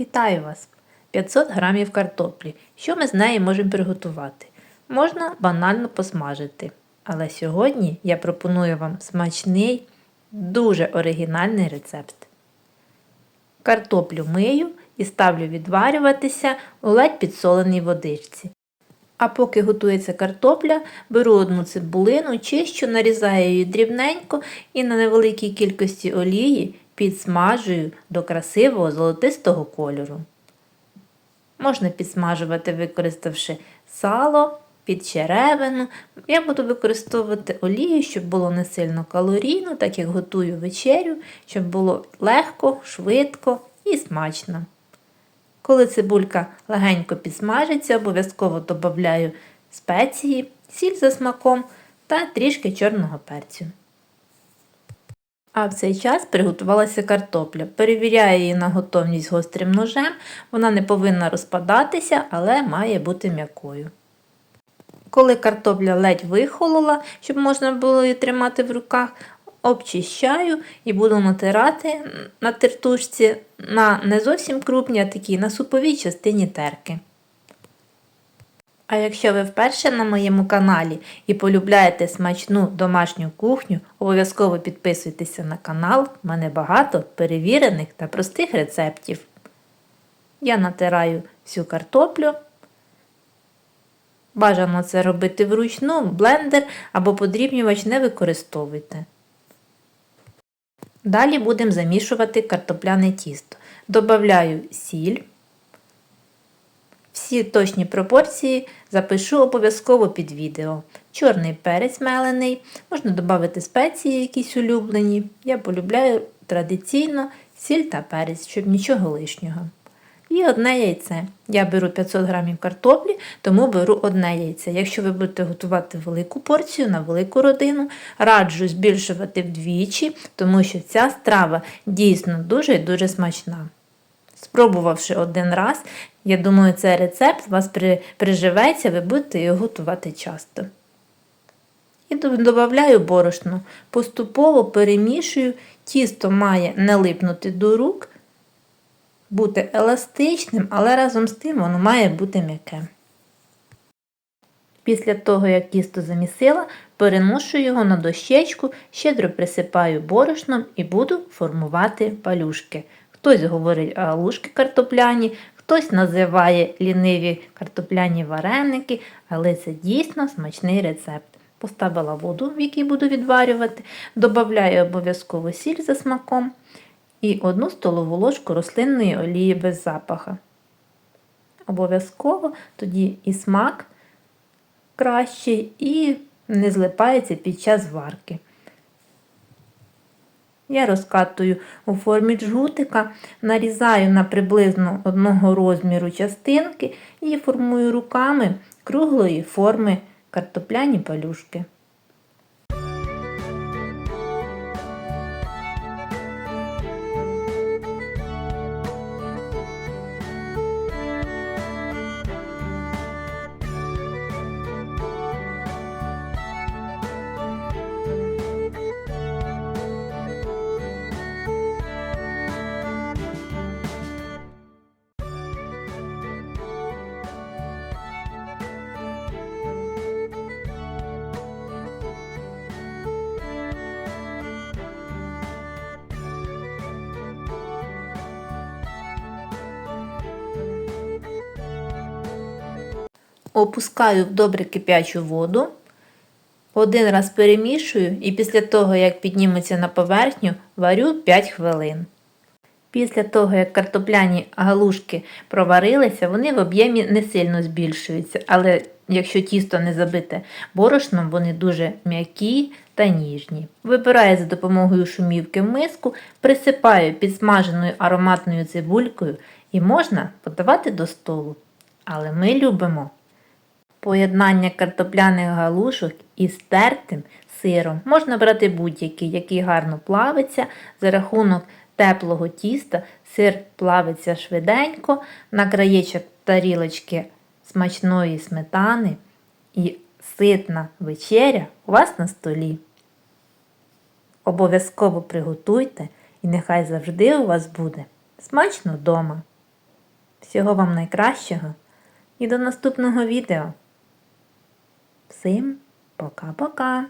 Вітаю вас! 500 грамів картоплі. Що ми з нею можемо приготувати? Можна банально посмажити. Але сьогодні я пропоную вам смачний, дуже оригінальний рецепт. Картоплю мию і ставлю відварюватися у ледь підсоленій водичці. А поки готується картопля, беру одну цибулину, чищу, нарізаю її дрібненько і на невеликій кількості олії підсмажую до красивого золотистого кольору. Можна підсмажувати, використавши сало, підчеревину. Я буду використовувати олію, щоб було не сильно калорійно, так як готую вечерю, щоб було легко, швидко і смачно. Коли цибулька легенько підсмажиться, обов'язково додаю спеції, сіль за смаком та трішки чорного перцю. А в цей час приготувалася картопля. Перевіряю її на готовність гострим ножем. Вона не повинна розпадатися, але має бути м'якою. Коли картопля ледь вихолола, щоб можна було її тримати в руках, обчищаю і буду натирати на тертушці на не зовсім крупні, а такі на суповій частині терки. А якщо ви вперше на моєму каналі і полюбляєте смачну домашню кухню, обов'язково підписуйтеся на канал, в мене багато перевірених та простих рецептів. Я натираю всю картоплю. Бажано це робити вручну, блендер або подрібнювач не використовуйте. Далі будемо замішувати картопляне тісто. Добавляю сіль. Всі точні пропорції запишу обов'язково під відео. Чорний перець мелений, можна додати спеції якісь улюблені. Я полюбляю традиційно сіль та перець, щоб нічого лишнього. І одне яйце. Я беру 500 грамів картоплі, тому беру одне яйце. Якщо ви будете готувати велику порцію на велику родину, раджу збільшувати вдвічі, тому що ця страва дійсно дуже і дуже смачна. Спробувавши один раз, я думаю, цей рецепт вас приживеться, ви будете його готувати часто. І додаю борошно. Поступово перемішую, тісто має не липнути до рук, бути еластичним, але разом з тим воно має бути м'яке. Після того, як тісто замісила, переношу його на дощечку, щедро присипаю борошном і буду формувати палюшки. Хтось говорить галушки картопляні, хтось називає ліниві картопляні вареники, але це дійсно смачний рецепт. Поставила воду, в якій буду відварювати, додаю обов'язково сіль за смаком і одну столову ложку рослинної олії без запаха. Обов'язково тоді і смак кращий, і не злипається під час варки. Я розкатую у формі джгутика, нарізаю на приблизно одного розміру частинки і формую руками круглої форми картопляні палюшки. Опускаю в добре кип'ячу воду, один раз перемішую і після того, як підніметься на поверхню, варю 5 хвилин. Після того, як картопляні галушки проварилися, вони в об'ємі не сильно збільшуються, але якщо тісто не забите борошном, вони дуже м'які та ніжні. Вибираю за допомогою шумівки миску, присипаю підсмаженою ароматною цибулькою і можна подавати до столу. Але ми любимо Поєднання картопляних галушок із тертим сиром можна брати будь-який, який гарно плавиться. За рахунок теплого тіста сир плавиться швиденько, на краєчок тарілочки смачної сметани і ситна вечеря у вас на столі. Обов'язково приготуйте і нехай завжди у вас буде смачно вдома! Всього вам найкращого і до наступного відео. Всім пока-пока!